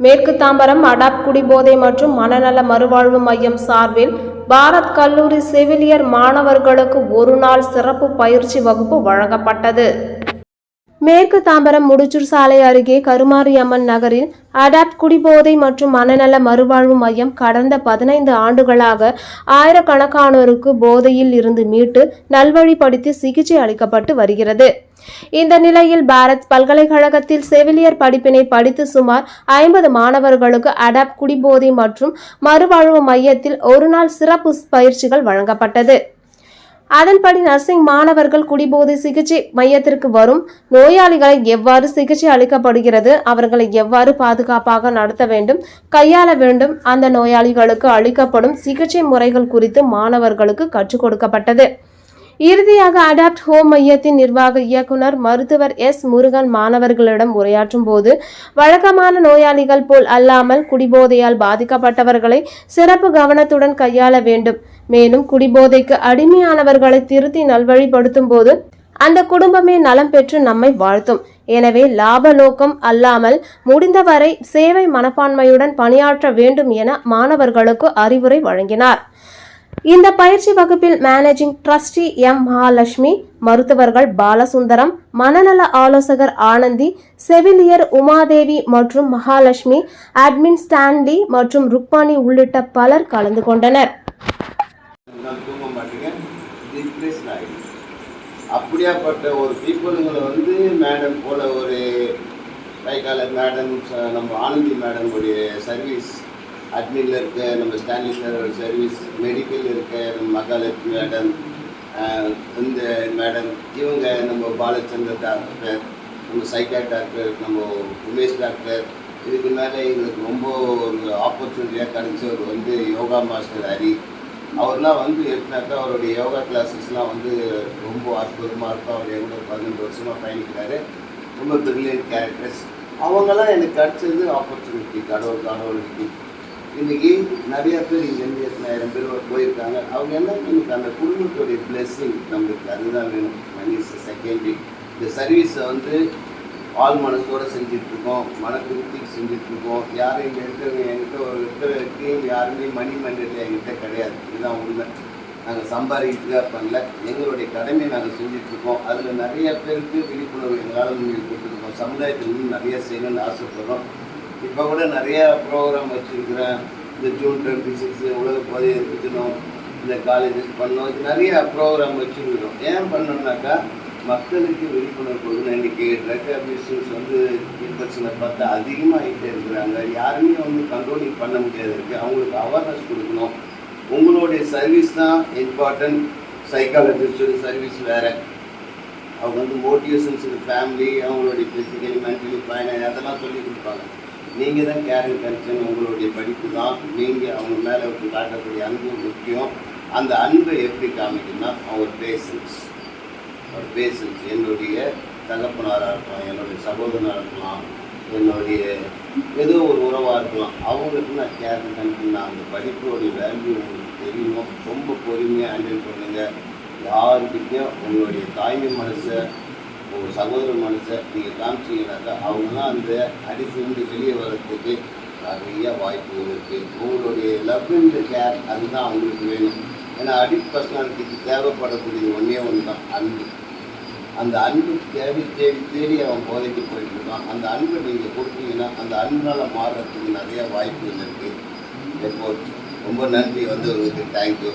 மேற்கு தாம்பரம் அடாப்குடி போதை மற்றும் மனநல மறுவாழ்வு மையம் சார்பில் பாரத் கல்லூரி செவிலியர் மாணவர்களுக்கு ஒரு நாள் சிறப்பு பயிற்சி வகுப்பு வழங்கப்பட்டது. மேற்கு தாம்பரம் முடிச்சூர் சாலை அருகே கருமாரியம்மன் நகரில் அடாப்ட் குடிபோதை மற்றும் மனநல மறுவாழ்வு மையம் கடந்த பதினைந்து ஆண்டுகளாக ஆயிரக்கணக்கானோருக்கு போதையில் இருந்து மீட்டு நல்வழிப்படுத்தி சிகிச்சை அளிக்கப்பட்டு வருகிறது. இந்த நிலையில் பாரத் பல்கலைக்கழகத்தில் செவிலியர் படிப்பினை படித்து சுமார் ஐம்பது மாணவர்களுக்கு அடாப்ட் குடிபோதை மற்றும் மறுவாழ்வு மையத்தில் ஒருநாள் சிறப்பு பயிற்சிகள் வழங்கப்பட்டது. அதன்படி நர்சிங் மாணவர்கள் குடிபோதை சிகிச்சை மையத்திற்கு வரும். நோயாளிகளை எவ்வாறு சிகிச்சை அளிக்கப்படுகிறது அவர்களை எவ்வாறு பாதுகாப்பாக நடத்த வேண்டும் கையாள வேண்டும் அந்த நோயாளிகளுக்கு அளிக்கப்படும் சிகிச்சை முறைகள் குறித்து மாணவர்களுக்கு கற்றுக் கொடுக்கப்பட்டது. இறுதியாக அடாப்ட் ஹோம் மையத்தின் நிர்வாக இயக்குனர் மருத்துவர் எஸ் முருகன் மாணவர்களிடம் உரையாற்றும் போது வழக்கமான நோயாளிகள் போல் அல்லாமல் குடிபோதையால் பாதிக்கப்பட்டவர்களை சிறப்பு கவனத்துடன் கையாள வேண்டும். மேலும் குடிபோதைக்கு அடிமையானவர்களை திருத்தி நல்வழிப்படுத்தும் போது அந்த குடும்பமே நலம் பெற்று நம்மை வாழ்த்தும். எனவே லாப நோக்கம் அல்லாமல் முடிந்தவரை சேவை மனப்பான்மையுடன் பணியாற்ற வேண்டும் என மாணவர்களுக்கு அறிவுரை வழங்கினார். இந்த பயிற்சி வகுப்பில் மேனேஜிங் ட்ரஸ்டி எம் மகாலட்சுமி மருத்துவர்கள் பாலசுந்தரம் மனநல ஆலோசகர் ஆனந்தி செவிலியர் உமாதேவி மற்றும் மகாலட்சுமி அட்மின் ஸ்டான்லி மற்றும் ருக்மானி உள்ளிட்ட பலர் கலந்து கொண்டனர். அப்படியாப்பட்ட ஒரு பீப்புளுங்களை வந்து மேடம் போல ஒரு கைகால மேடம் நம்ம ஆனந்தி மேடம் உடைய சர்வீஸ் அட்மினில் இருக்க நம்ம ஸ்டான்லி சார் சர்வீஸ் மெடிக்கல் இருக்க நம்ம மகாலட்சுமி மேடம் இந்த மேடம் இவங்க நம்ம பாலச்சந்தர் டாக்டர் நம்ம சைக்கா டாக்டர் நம்ம உமேஷ் டாக்டர் இதுக்கு மேலே எங்களுக்கு ரொம்ப ஒரு ஆப்பர்ச்சுனிட்டியாக கிடைச்சவர் வந்து யோகா மாஸ்டர் ஹரி. அவர்லாம் வந்து எப்படின்னாக்கா அவருடைய யோகா கிளாஸஸ்லாம் வந்து ரொம்ப அற்புதமாக இருக்கும். அவர் எவ்வளோ பதினெண்டு வருஷமாக பயணிக்கிறாரு. ரொம்ப பிரில்லியன்ட் கேரக்டர்ஸ் அவங்கெல்லாம் எனக்கு கிடைச்சது ஆப்பர்ச்சுனிட்டி கடவுள் கடவுளுக்கு. இன்னைக்கு நிறைய பேர் இங்கேருந்து எத்தனாயிரம் பேர் போயிருக்காங்க. அவங்க என்ன இன்னைக்கு அந்த குடும்பத்துடைய பிளெஸ்ஸிங் நம்மளுக்கு அதுதான் வேணும். மணி செகண்டரி இந்த சர்வீஸை வந்து ஆள் மனசோடு செஞ்சிட்ருக்கோம். மன திருப்திக்கு செஞ்சிட்ருக்கோம். யாரும் இங்கே இருக்கிறவங்க என்கிட்ட ஒரு இருக்கிற டீம் யாருமே மணி மண்டல என்கிட்ட கிடையாது. இதுதான் உண்மை. நாங்கள் சம்பாதிக்கிறதுக்காக பண்ணல. எங்களுடைய கடமையை நாங்கள் செஞ்சிட்ருக்கோம். அதில் நிறைய பேருக்கு விழிப்புணர்வு எங்களால் நீங்கள் கொடுத்துருக்கோம் சமுதாயத்தில் இன்னும் நிறைய செய்யணும்னு ஆசைப்படுறோம். இப்போ கூட நிறைய ப்ரோக்ராம் வச்சுருக்கிறேன். இந்த ஜூன் டுவெண்ட்டி சிக்ஸ் உலக போதை இருக்கணும் இந்த காலேஜஸ் பண்ணோம் நிறைய ப்ரோக்ராம் வச்சுருக்கிறோம். ஏன் பண்ணோம்னாக்கா மக்களுக்கு விழிப்புணர்வு கொடுக்கணும். இன்றைக்கி ட்ரக் அபியூசர்ஸ் வந்து இன்ஃபெக்ஷனை பார்த்து அதிகமாகிட்டே இருக்கிறாங்க. யாருமே வந்து கண்ட்ரோலிங் பண்ண முடியாது இருக்குது அவங்களுக்கு அவேர்னஸ் கொடுக்கணும். உங்களுடைய சர்வீஸ் தான் இம்பார்ட்டன்ட் சைக்காலஜிஸ்ட் சர்வீஸ் வேறு. அவங்க வந்து மோட்டிவேஷன்ஸுக்கு ஃபேமிலி அவங்களுடைய ஃபிசிக்கலி மென்டலி ஃபைனான்ஸ் அதெல்லாம் சொல்லி கொடுப்பாங்க. நீங்கள் தான் கேரிங் கன்சர்ன் உங்களுடைய படிப்பு தான். நீங்கள் அவங்க மேலே காட்டக்கூடிய அன்பு முக்கியம். அந்த அன்பை எப்படி காமிக்கணும்னா அவங்க பேசன்ஸ் ஒரு பேசன்ஸ் என்னுடைய தகப்பனாராக இருக்கலாம் என்னுடைய சகோதரனாக இருக்கலாம் என்னுடைய ஏதோ ஒரு உறவாக இருக்கலாம். அவங்களுக்கு நான் கேர் கன்சர்ன் அந்த படிப்போடைய வேல்யூ உங்களுக்கு தெரியணும். ரொம்ப பொறுமையாக ஹேண்டில் பண்ணுங்கள் யாருக்கிட்டையும் உங்களுடைய தாய்மை மனசை ஒரு சகோதர மனுஷன் நீங்கள் காமிச்சீங்கன்னாக்கா தான் அந்த அடிசிலிருந்து வெளியே வர்றதுக்கு நிறைய வாய்ப்புகள் இருக்குது உங்களுடைய லவ் அண்ட் கேர் அதுதான் அவங்களுக்கு வேணும். ஏன்னா அடி பர்சனாலிட்டிக்கு தேவைப்படக்கூடியது ஒன்றே ஒன்று தான் அன்பு. அந்த அன்பு தேடி தேடி தேடி அவன் போதைக்கு போயிட்டு இருக்கான். அந்த அன்பை நீங்கள் கொடுத்தீங்கன்னா அந்த அன்பால் மாறுறதுக்கு நிறைய வாய்ப்புகள் இருக்குது எப்போ ரொம்ப நன்றி. வந்து உங்களுக்கு தேங்க்யூ